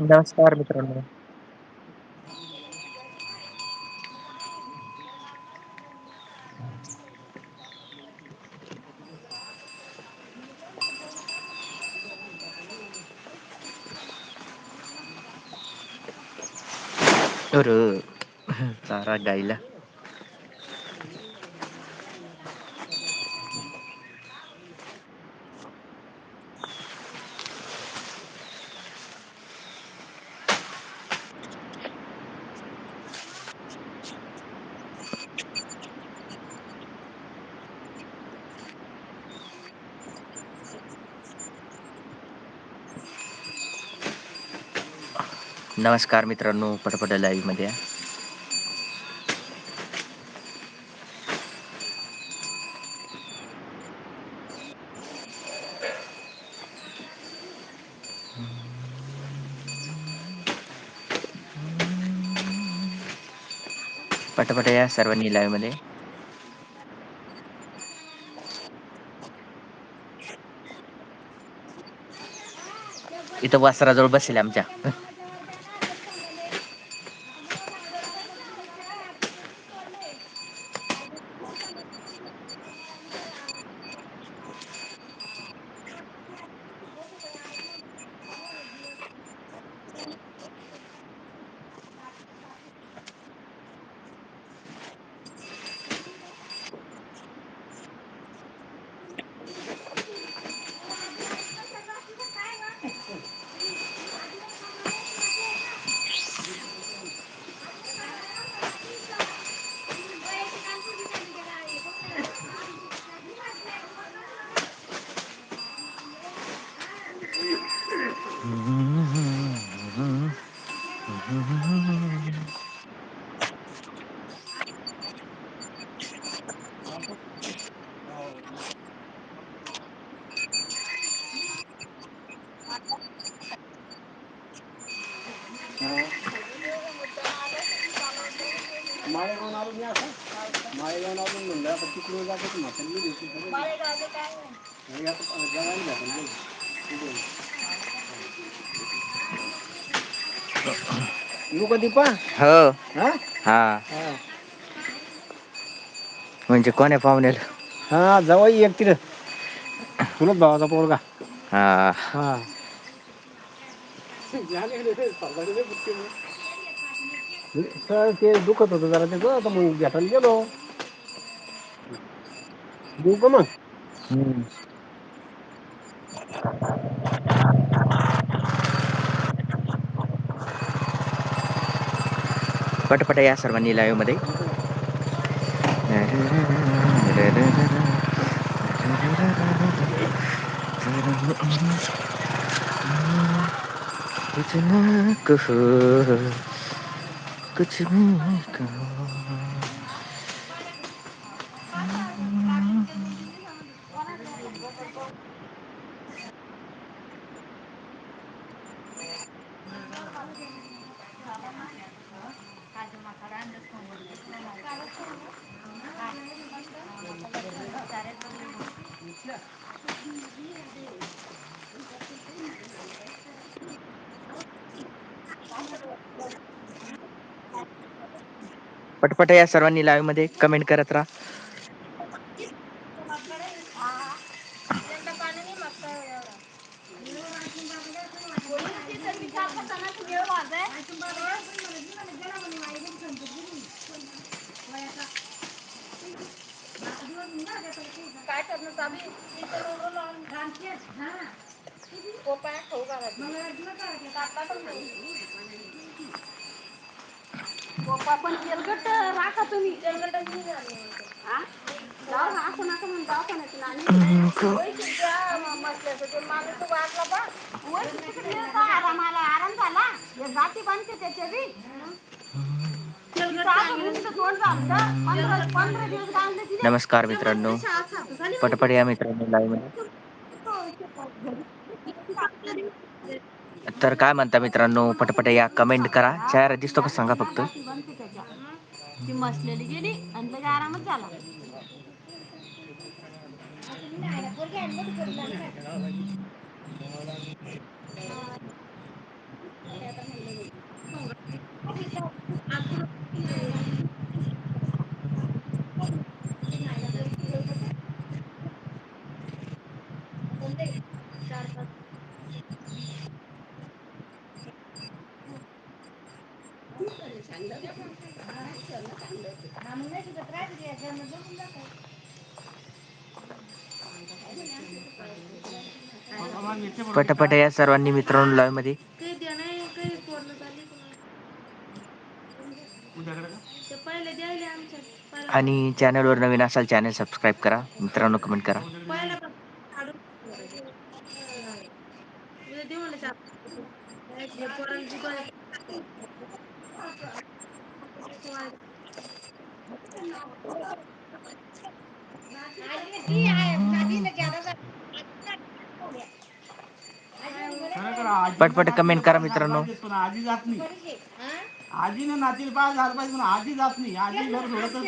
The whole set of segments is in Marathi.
नमस्कार मित्रांनो. तर चारा गाईला. नमस्कार मित्रांनो पटपट लाईव्हमध्ये या. या सर्वांनी लाईव्हमध्ये. इथं वासराजवळ बसेल आमच्या. माळेगावून आलो मी आता माळेगावून आलो म्हणलं आता तिकडून जातो की म्हातारी आता जगायला. तिकडून. येऊ का दीपा हो हा हा हा म्हणजे कोण्या पाहुण्याला. हा जावई एक तिकडं चुलत भावाचा पोरगा. हा. हा. सर ते दुखत होत जरा त्याच मग भेटायला गेलो. देऊ का मग. पटपट या सर्वांनी लाईव्हमध्ये. одинаково, одинаково. Thank you. पटपट या सर्वांनी लाईव्हमध्ये कमेंट करत राहा. काय पप्पा पण तेलकट राखा तुम्ही हा असं नका म्हणून दवाखान्यात आराम झाला जाती बांधते त्याच्या बी पंधरा दिवस बांधले तिने. नमस्कार मित्रांनो पटपट या मित्रांनो लाईव्हमध्ये. तर काय म्हणता मित्रांनो पटपट या कमेंट करा चेहरा दिसतो का सांगा फक्त. ती मसलेली गेली आणि लगे आरामच झाला. पटापट या सर्वांनी मित्रांनो लाईव्हमध्ये. आणि चॅनल वर नवीन असाल चॅनल सबस्क्राईब करा. मित्रांनो कमेंट करा. पटपट कमेंट करा मित्रांनो. आजी जात नाही. आजी ना नातीला पाय झालं पाहिजे पण आजी जात नाही आजी घर सोडतच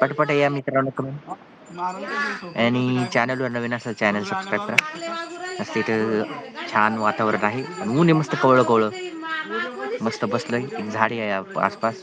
पटपट या मित्रांनो कमेंट नाही आणि चॅनल वर नवीन असाल चॅनल सबस्क्राईब करा. मस्त इथं छान वातावरण आहे. आणि ऊन आहे मस्त कवळं कवळं मस्त बसलोय. एक झाडी आहे आसपास.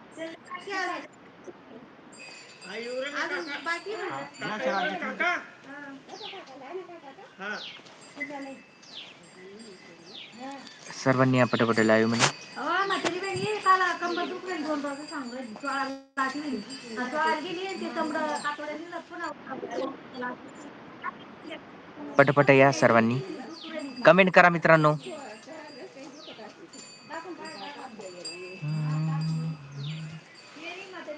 सर्वांनी या पटापट लाईव्हमध्ये पटपट या सर्वांनी कमेंट करा मित्रांनो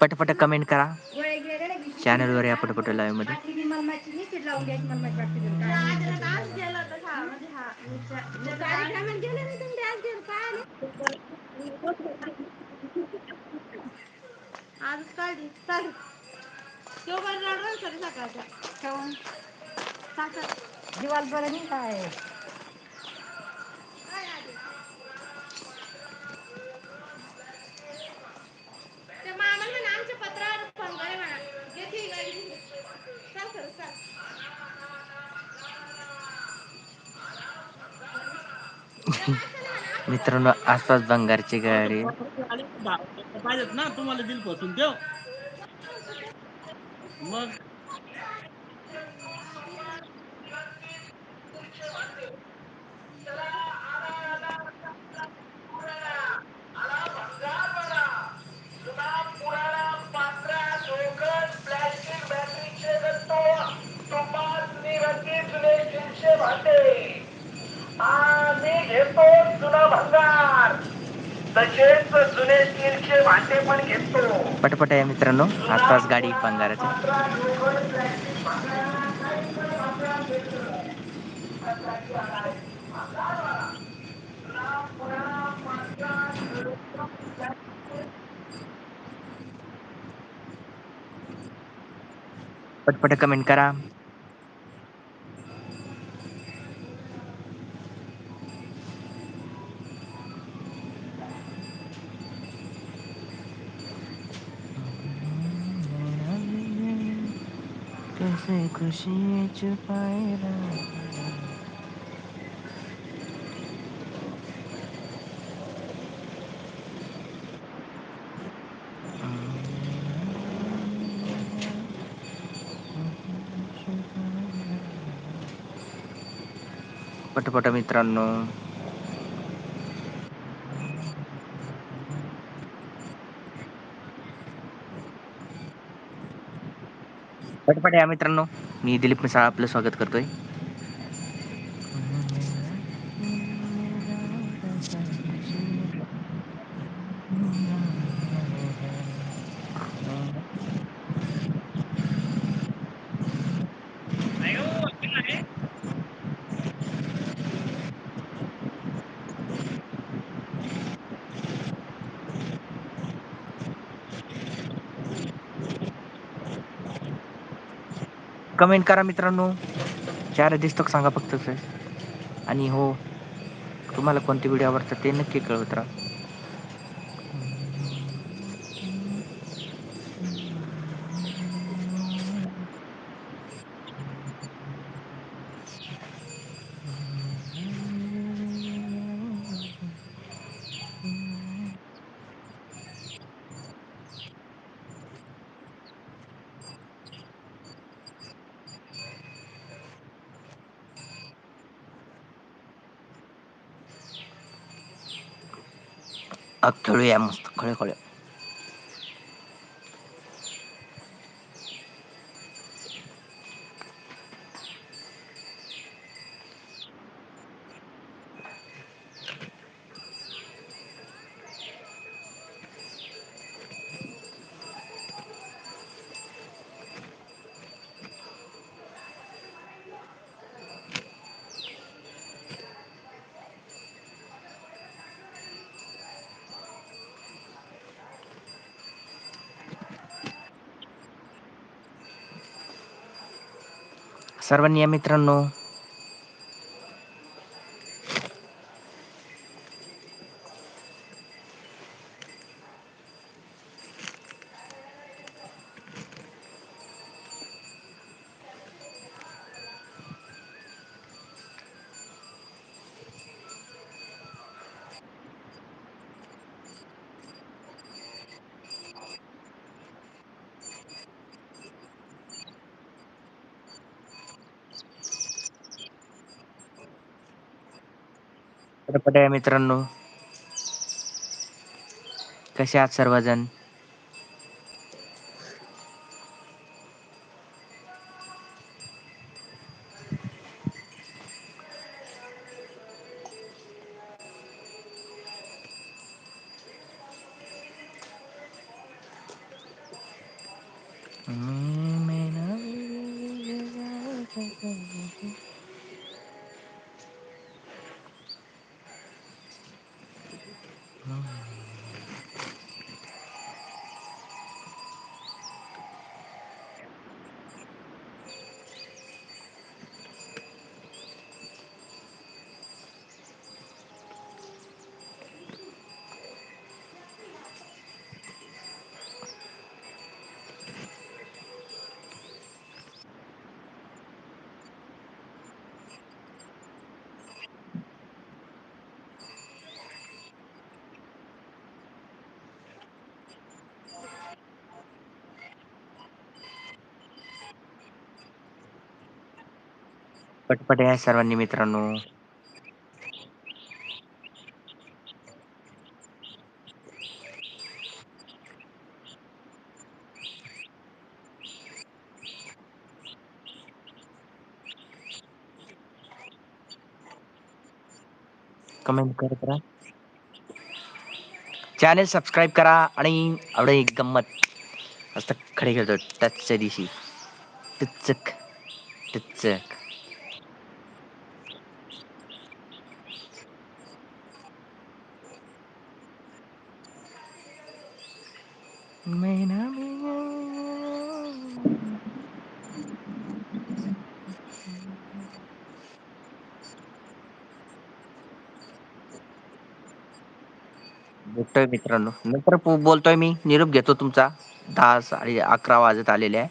पटपट कमेंट करा. चॅनल वर या पटपट लाईव्हमध्ये. आजच बरं नाही काय मित्रांनो आसपास बंगारची गाडी. पाहिजेत ना तुम्हाला दिलपासून देव मग तसेच जुने स्टीलचे भांडे पण घेतो. पटपट या मित्रांनो आसपास गाडी बंगाराची पटपट कमेंट करा. कैसे खुशी छुपाए राजा पटपट मित्रांनो। पटपट या मित्रांनो. मी दिलीप मिसाळ आपलं स्वागत करतोय. कमेंट करा मित्रांनो. चार दिसतो सांगा फक्त सर. आणि हो तुम्हाला कोणते व्हिडिओ आवडतात ते नक्की कळवत राहा. あ、取るやもこれこれ。सर्व नियमित्रांनो पटपट या मित्रांनो. कसे आहात सर्वजण? पटपट या सर्वांनी मित्रांनो. कमेंट करत राहा चॅनल सबस्क्राईब करा आणि आवडे गंमत. मस्त खडे खेळतो टचच्या दिवशी. टचक. टचक. भेटतोय मित्रांनो? नंतर बोलतोय मी. निरोप घेतो तुमचा. दहा साडे अकरा वाजत आलेले आहे.